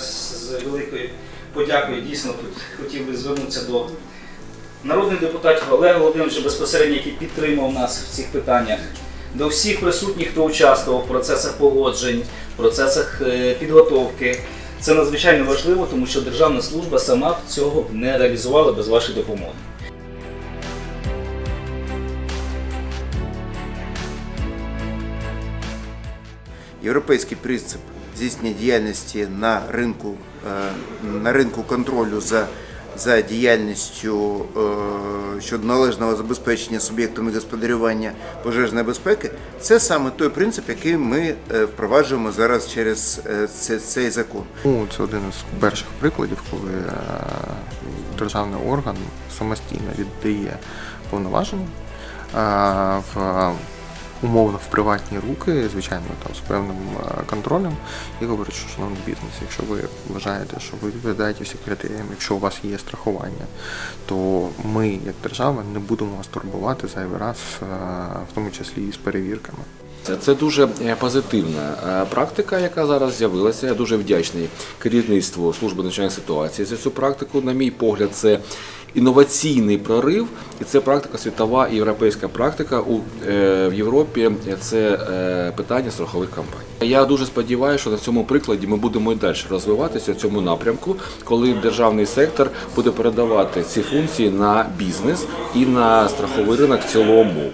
з великою подякою. Дійсно, тут хотів би звернутися до народних депутатів Олега Володимировича безпосередньо, який підтримав нас в цих питаннях. До всіх присутніх, хто участвував в процесах погоджень, в процесах е, підготовки. Це надзвичайно важливо, тому що державна служба сама б цього не реалізувала без вашої допомоги. Європейський принцип здійснення діяльності на ринку, е, на ринку контролю за, за діяльністю е, щодо належного забезпечення суб'єктами господарювання пожежної безпеки, це саме той принцип, який ми е, впроваджуємо зараз через цей закон. Ну, це один із перших прикладів, коли державний орган самостійно віддає повноваження в умовно в приватні руки, звичайно, там з певним е, контролем, і говорить, що шановний бізнес, якщо ви вважаєте, що ви відповідаєте всім критеріям, якщо у вас є страхування, то ми, як держава, не будемо вас турбувати зайвий раз, е, в тому числі і з перевірками. Це, дуже е, позитивна практика, яка зараз з'явилася. Я дуже вдячний керівництву служби надзвичайних ситуацій за цю практику. На мій погляд, це інноваційний прорив, і це практика світова і європейська практика у е, в Європі. Це е, питання страхових компаній. Я дуже сподіваюся, що на цьому прикладі ми будемо і далі розвиватися в цьому напрямку, коли державний сектор буде передавати ці функції на бізнес і на страховий ринок в цілому.